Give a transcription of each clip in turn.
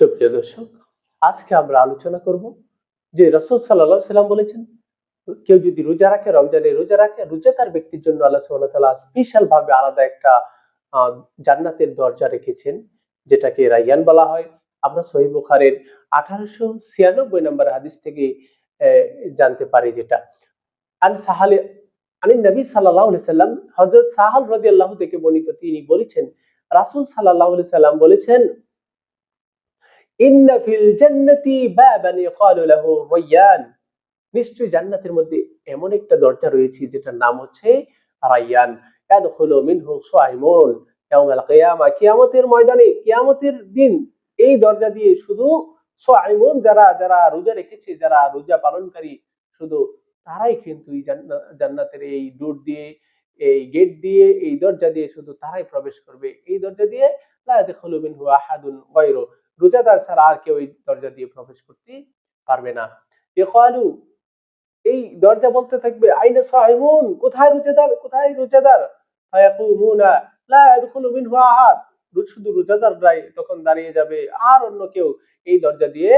সুপ্রিয় দর্শক, আজকে আমরা আলোচনা করব যে রসুল সাল্লাহ সাল্লাম বলেছেন, কেউ যদি রোজা রাখে, রমজানে রোজা রাখে, রোজাকার ব্যক্তির জন্য আল্লাহ ওয়া তাআলা স্পেশাল ভাবে আলাদা একটা জান্নাতের দরজা রেখেছেন, যেটাকে রাইয়ান বলা হয়। আমরা সহিহ বুখারের আঠারোশো ছিয়ানব্বই নম্বর হাদিস থেকে জানতে পারি যেটা। আন সাহালে আনি নবী আলাইহি সাল্লাম, হযরত সাহাল রাদিয়াল্লাহু থেকে বর্ণিত তিনি বলেছেন, রাসূল আলাইহি সাল্লাম বলেছেন ইন্না ফিল জান্নাতি বাবান ইকালু লাহু রায়্যান নিশ্চয় জান্নাতের মধ্যে এমন একটা দরজা রয়েছে যেটার নাম হচ্ছে রায়্যান ইয়াদখুলু মিনহু সাইমুন ইয়াউমাল কিয়ামা। কিয়ামতের ময়দানে, কিয়ামতের দিন এই দরজা দিয়ে শুধু সাইমুন যারা যারা রোজা রেখেছে, যারা রোজা পালনকারী, শুধু তারাই কিন্তু এই জান্না- জান্নাতের এই ডোর দিয়ে, এই গেট দিয়ে, এই দরজা দিয়ে শুধু তারাই প্রবেশ করবে। এই দরজা দিয়ে লা ইয়াদখুলু মিনহু আহাদুন গায়রু। রোজাদার ছাড়া আর কেউ এই দরজা দিয়ে প্রবেশ করতে পারবে না। ইকালু এই দরজা বলতে থাকবে, আইনে সাইমুন, কোথায় রোজাদার কোথায় রোজাদার? ফায়াকুমুনা, লা ইয়াদখুলু মিনহু আহাদ। শুধু রোজাদাররাই তখন দাঁড়িয়ে যাবে, আর অন্য কেউ এই দরজা দিয়ে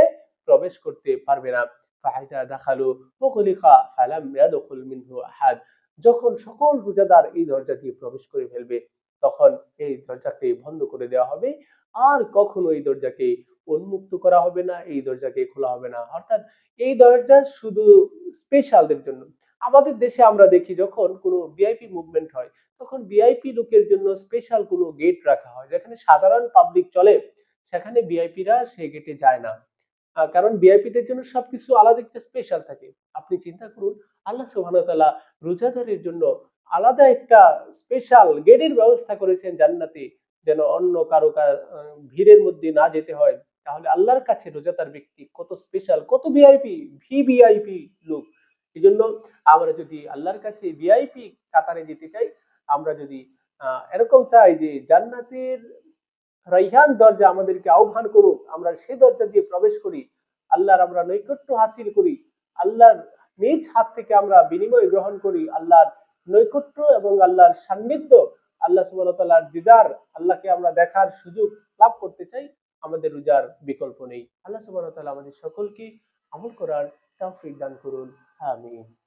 প্রবেশ করতে পারবে না। ফাহাইদা দাখালু মুগলিকা ফালাম ইয়াদখুল মিনহু আহাদ। যখন সকল রোজাদার এই দরজা দিয়ে প্রবেশ করে ফেলবে তখন এই দরজাকে বন্ধ করে দেওয়া হবে। আর কখনো এই দরজাকে উন্মুক্ত করা হবে না, এই দরজাকে খোলা হবে না। অর্থাৎ এই দরজা শুধু স্পেশালদের জন্য। আমাদের দেশে আমরা দেখি যখন কোনো ভিআইপি মুভমেন্ট হয়, তখন ভিআইপি লোকের জন্য স্পেশাল কোনো গেট রাখা হয়, যেখানে সাধারণ পাবলিক চলে। সেখানে ভিআইপিরা সেই গেটে যায় না। কারণ ভিআইপিদের জন্য সবকিছু আলাদা একটা স্পেশাল থাকে। আপনি চিন্তা করুন, আল্লাহ সুবহানাহু রোজাদারের জন্য আলাদা একটা স্পেশাল গেটের ব্যবস্থা করেছেন জান্নাতে, যেন অন্য কারও ভিড়ের মধ্যে না যেতে হয়। তাহলে আল্লাহর কাছে রোজাদার ব্যক্তি কত স্পেশাল কত ভিআইপি ভি ভিভিআইপি লোক। এই জন্য আমরা যদি আল্লাহর কাছে ভিআইপি কাতারে যেতে চাই, আমরা যদি এরকম চাই যে জান্নাতের রাইহান দরজা আমাদেরকে আহ্বান করুক, আমরা সেই দরজা দিয়ে প্রবেশ করি, আল্লাহর আমরা নৈকট্য হাসিল করি, আল্লাহর নিজ হাত থেকে আমরা বিনিময় গ্রহণ করি, আল্লাহর নৈকট্য এবং আল্লাহর সান্নিধ্য, আল্লাহ সুবাহতালার দিদার, আল্লাহকে আমরা দেখার সুযোগ লাভ করতে চাই, আমাদের রোজার বিকল্প নেই। আল্লাহ সুবাহতাল্লাহ আমাদের সকলকে আমল করার তৌফিক দান করুন। আমিন।